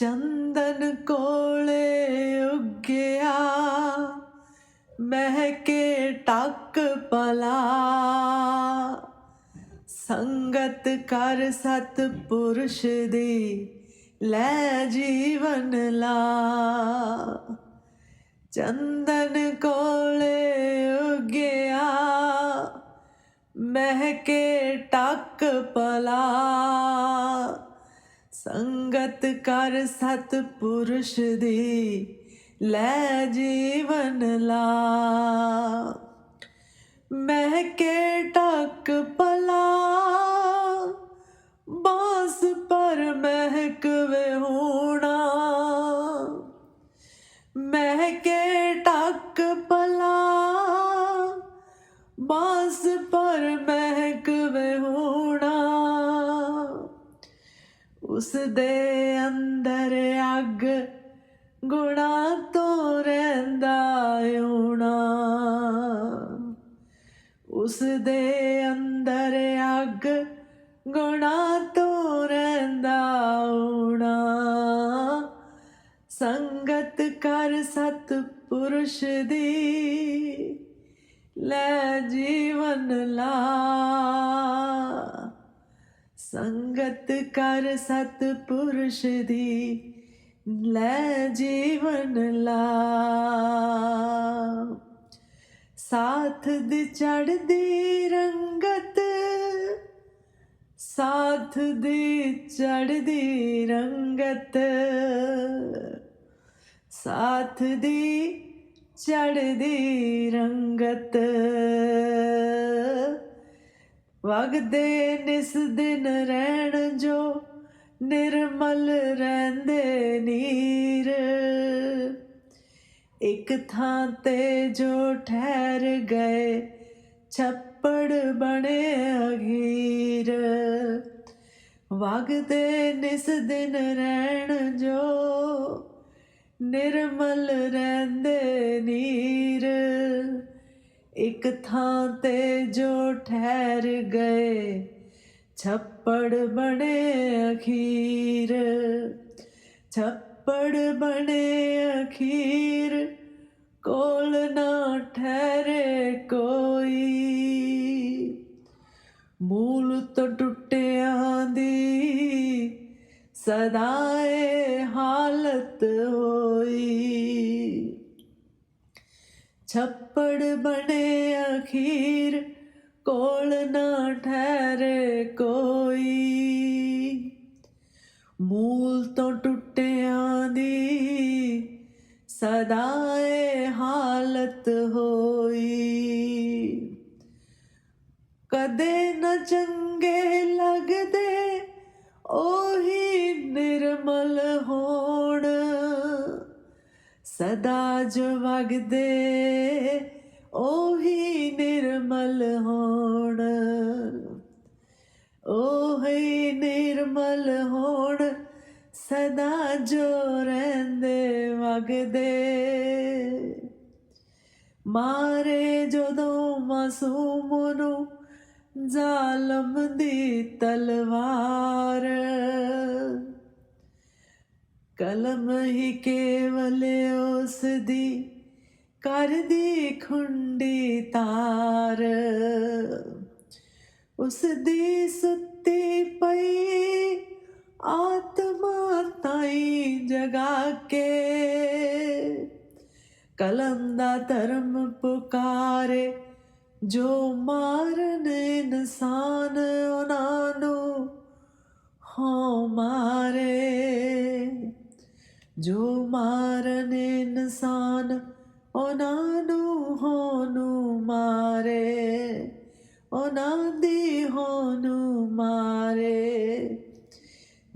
ਚੰਦਨ ਕੋਲੇ ਉੱਗਿਆ, ਮਹਿਕੇ ਟੱਕ ਪਲਾ ਸੰਗਤ ਕਰ ਸਤ ਪੁਰਸ਼ ਦੀ ਲੈ ਜੀਵਨ ਲਾ। ਚੰਦਨ ਕੋਲੇ ਉੱਗਿਆ, ਮਹਿਕੇ ਟੱਕ ਪਲਾ ਸੰਗਤ ਕਰ ਸਤ ਪੁਰਸ਼ ਦੀ, ਲੈ ਜੀਵਨ ਲਾ। ਮਹਿਕੇ ਟੱਕ ਪਲਾ ਬਾਸ ਪਰ ਮਹਿਕ ਵੇ ਹੋਣਾ ਮਹਿਕੇ ਟੱਕ ਪਲਾ ਬਾਸ ਪਰ ਮੈਂ ਉਸ ਦੇ ਅੰਦਰ ਅੱਗ ਗੁਣਾ ਤੋਂ ਰਹਿੰਦਾ ਹੋਣਾ। ਉਸ ਦੇ ਅੰਦਰ ਅੱਗ ਗੁਣਾ ਤੋਂ ਰਹਿੰਦਾ ਹੋਣਾ। ਸੰਗਤ ਕਰ ਸਤ ਪੁਰਸ਼ ਦੀ ਲੈ ਜੀਵਨ ਲਾ। ਸੰਗਤ ਕਰ ਸਤ ਪੁਰਸ਼ ਦੀ, ਲੈ ਜੀਵਨ ਲਾ। ਸਾਥ ਦੀ ਚੜਦੀ ਰੰਗਤ, ਸਾਥ ਦੀ ਚੜਦੀ ਰੰਗਤ, ਸਾਥ ਦੀ ਚੜਦੀ ਰੰਗਤ। ਵਗਦੇ ਨਿਸ ਦਿਨ ਰਹਿਣ ਜੋ, ਨਿਰਮਲ ਰਹਿੰਦੇ ਨੀਰ। ਇੱਕ ਥਾਂ ਤੇ ਜੋ ਠਹਿਰ ਗਏ, ਛੱਪੜ ਬਣੇ ਅਗੀਰ। ਵਗਦੇ ਨਿਸ ਦਿਨ ਰਹਿਣ ਜੋ, ਨਿਰਮਲ ਰਹਿੰਦੇ ਨੀਰ। ਇੱਕ ਥਾਂ ਤੇ ਜੋ ਠਹਿਰ ਗਏ, ਛੱਪੜ ਬਣੇ ਅਖੀਰ। ਛੱਪੜ ਬਣੇ ਅਖੀਰ, ਕੋਲ ਨਾ ਠਹਿਰੇ ਕੋਈ। ਮੂਲ ਤੋਂ ਟੁੱਟਿਆਂ ਦੀ ਸਦਾਏ ਹਾਲਤ ਹੋਈ। ਛੱਪੜ ਬਣੇ ਅਖੀਰ ਕੋਲ ਨਾ ਠਹਿਰੇ ਕੋਈ। ਮੂਲ ਤੋਂ ਟੁੱਟਿਆਂ ਦੀ ਸਦਾਏ ਹਾਲਤ ਹੋਈ। ਕਦੇ ਨਾ ਚੰਗੇ ਲੱਗਦੇ, ਉਹੀ ਨਿਰਮਲ ਹੋ ਸਦਾ ਜੋ ਵਗਦੇ, ਉਹੀ ਨਿਰਮਲ ਹੋਣ। ਉਹੀ ਨਿਰਮਲ ਹੋਣ, ਸਦਾ ਜੋ ਰਹਿੰਦੇ ਵਗਦੇ। ਮਾਰੇ ਜਦੋਂ ਮਾਸੂਮ ਨੂੰ ਜ਼ਾਲਮ ਦੀ ਤਲਵਾਰ। ਕਲਮ ਹੀ ਕੇਵਲ ਉਸ ਦੀ ਕਰਦੀ ਖੁੰਡੀ ਤਾਰ। ਉਸ ਦੀ ਸੁੱਤੀ ਪਈ ਆਤਮਾ ਤਾਈ ਜਗਾ ਕੇ। ਕਲਮ ਦਾ ਧਰਮ ਪੁਕਾਰੇ, ਜੋ ਮਾਰਨ ਇਨਸਾਨ ਉਹਨਾਂ ਨੂੰ ਹੋ ਮਾਰੇ। ਜੋ ਮਾਰਨ ਇਨਸਾਨ, ਉਹਨਾਂ ਨੂੰ ਹੋ ਮਾਰੇ। ਉਹਨਾਂ ਦੀ ਹੋ ਨੂੰ ਮਾਰੇ।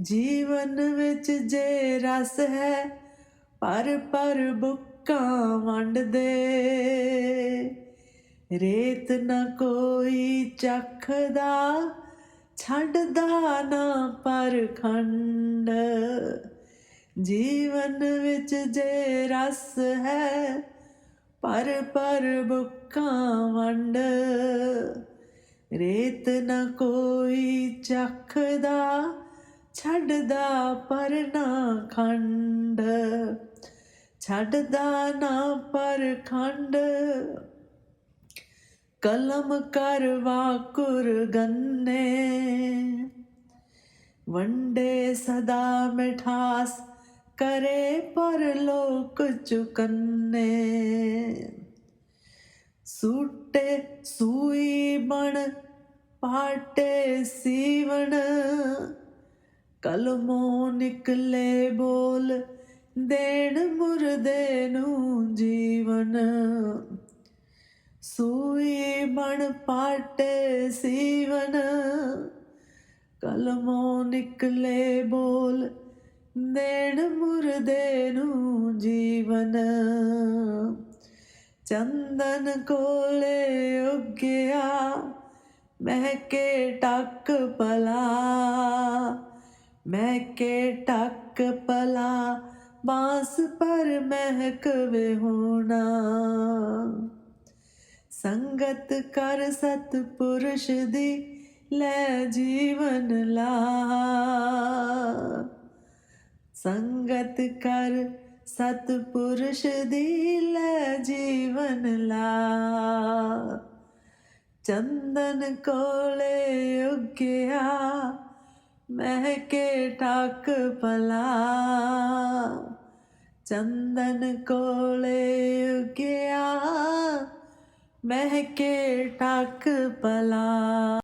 ਜੀਵਨ ਵਿੱਚ ਜੇ ਰਸ ਹੈ, ਪਰ ਪਰ ਬੁੱਕਾਂ ਵੰਡਦੇ। ਰੇਤ ਨਾ ਕੋਈ ਚੱਖਦਾ, ਛੱਡਦਾ ਨਾ ਪਰਖੰਡ ਜੀਵਨ ਵਿੱਚ ਜੇ ਰਸ ਹੈ, ਪਰ ਪਰ ਬੁੱਕਾਂ ਵੰਡ। ਰੇਤ ਨਾ ਕੋਈ ਚੱਖਦਾ, ਛੱਡਦਾ ਪਰ ਨਾ ਖੰਡ। ਛੱਡਦਾ ਨਾ ਪਰ ਖੰਡ। ਕਲਮ ਕਰਵਾ ਕੁਰ ਗੰਨੇ ਵੰਡੇ ਸਦਾ ਮਿਠਾਸ ਕਰੇ ਪਰ ਲੋਕ ਚੁਕੰਨੇ। ਸੂਟੇ ਸੂਈ ਬਣ, ਪਾਟੇ ਸੀਵਣ। ਕਲਮੋਂ ਨਿਕਲੇ ਬੋਲ, ਦੇਣ ਮੁਰਦੇ ਨੂੰ ਜੀਵਨ। ਸੂਈ ਬਣ, ਪਾਟੇ ਸੀਵਣ। ਕਲਮੋਂ ਨਿਕਲੇ ਬੋਲ ਦੇਣ ਮੁਰਦੇ ਨੂੰ ਜੀਵਨ। ਚੰਦਨ ਕੋਲੇ ਉੱਗਿਆ, ਮਹਿਕੇ ਟੱਕ ਪਲਾ ਮਹਿਕੇ ਟੱਕ ਪਲਾ ਬਾਂਸ ਪਰ ਮਹਿਕ ਵੇ ਹੋਣਾ। ਸੰਗਤ ਕਰ ਸਤ ਪੁਰਸ਼ ਦੀ ਲੈ ਜੀਵਨ ਲਾ। ਸੰਗਤ ਕਰ ਸਤਪੁਰਸ਼ ਦੀ ਲੈ ਜੀਵਨ ਲਾ। ਚੰਦਨ ਕੋਲੇ ਉੱਗਿਆ, ਮਹਿਕੇ ਟਾਕ ਪਲਾ ਚੰਦਨ ਕੋਲੇ ਉੱਗਿਆ, ਮਹਿਕੇ ਟਾਕ ਪਲਾ